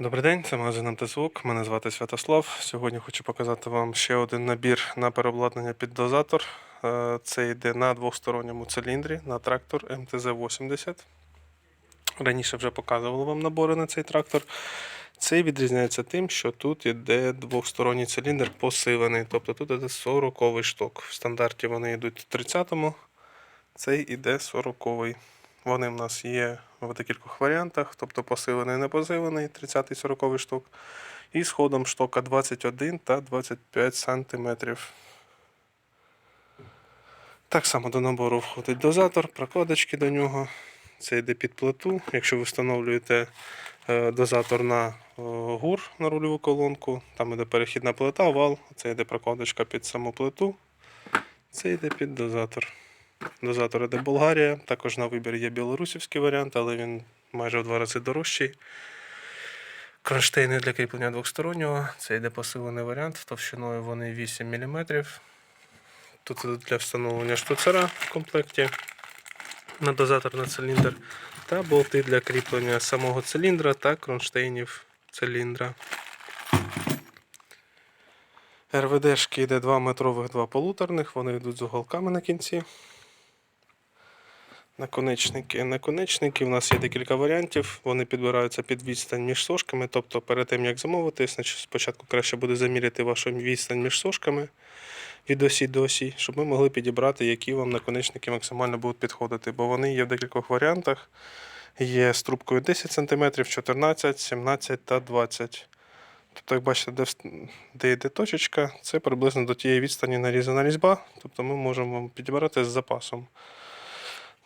Добрий день, це магазин МТЗУК. Мене звати Святослав. Сьогодні хочу показати вам ще один набір на переобладнання під дозатор. Е, Це йде на двосторонньому циліндрі на трактор МТЗ-80. Раніше вже показував вам набори на цей трактор. Цей відрізняється тим, що тут іде двосторонній циліндр посилений, тобто тут іде 40 шток. В стандарті вони йдуть в 30-му, цей іде 40-й. Вони в нас є в декількох варіантах, тобто посилений, не посилений, 30 40 шток. І з ходом штока 21 та 25 см. Так само до набору входить дозатор, прокладочки до нього. Це йде під плиту. Якщо ви встановлюєте е, дозатор на е, гур на рульову колонку, там йде перехідна плита, вал, це йде прокладочка під саму плиту. Це йде під дозатор. Дозатор іде Болгарія. Також на вибір є білорусівський варіант, але він майже в два рази дорожчий. Кронштейни для кріплення двостороннього. Це йде посилений варіант. Товщиною вони 8 мм. Тут для встановлення штуцера в комплекті на дозатор на циліндр. Та болти для кріплення самого циліндра та кронштейнів циліндра. РВДшки йде 2 метрових, 2 полуторних, вони йдуть з уголками на кінці. Наконечники. Наконечники. У нас є декілька варіантів. Вони підбираються під відстань між сошками. Тобто, перед тим як замовити, спочатку краще буде заміряти вашу відстань між сошками від осі до осі, щоб ми могли підібрати, які вам наконечники максимально будуть підходити. Бо вони є в декількох варіантах. Є з трубкою 10 см, 14, 17 та 20 Тобто, як бачите, де, де йде точечка, це приблизно до тієї відстані нарізана різьба. Тобто ми можемо підібрати з запасом.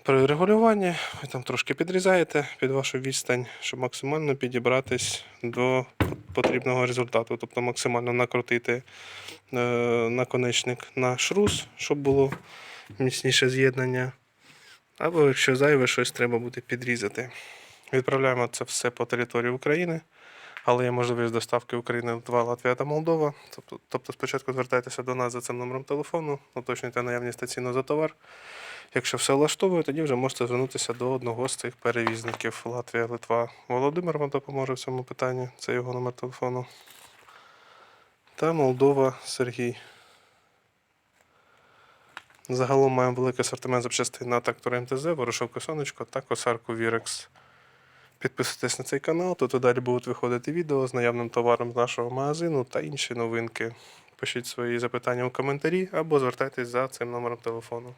При регулюванні ви там трошки підрізаєте під вашу відстань, щоб максимально підібратись до потрібного результату. Тобто максимально накрутити е, наконечник на шрус, щоб було міцніше з'єднання. Або якщо зайве щось треба буде підрізати. Відправляємо це все по території України, але є можливість доставки України два Латвія та Молдова. Тобто, тобто спочатку звертайтеся до нас за цим номером телефону, уточнюйте наявність та ціну за товар. Якщо все влаштовує, тоді вже можете звернутися до одного з цих перевізників Латвія, Литва. Володимир вам допоможе в цьому питанні. Це його номер телефону. Та Молдова Сергій. Загалом маємо великий асортимент запчастин на трактор МТЗ, ворошилку сонечко та косарку Вірекс. Підписуйтесь на цей канал, тут і далі будуть виходити відео з наявним товаром з нашого магазину та інші новинки. Пишіть свої запитання у коментарі або звертайтесь за цим номером телефону.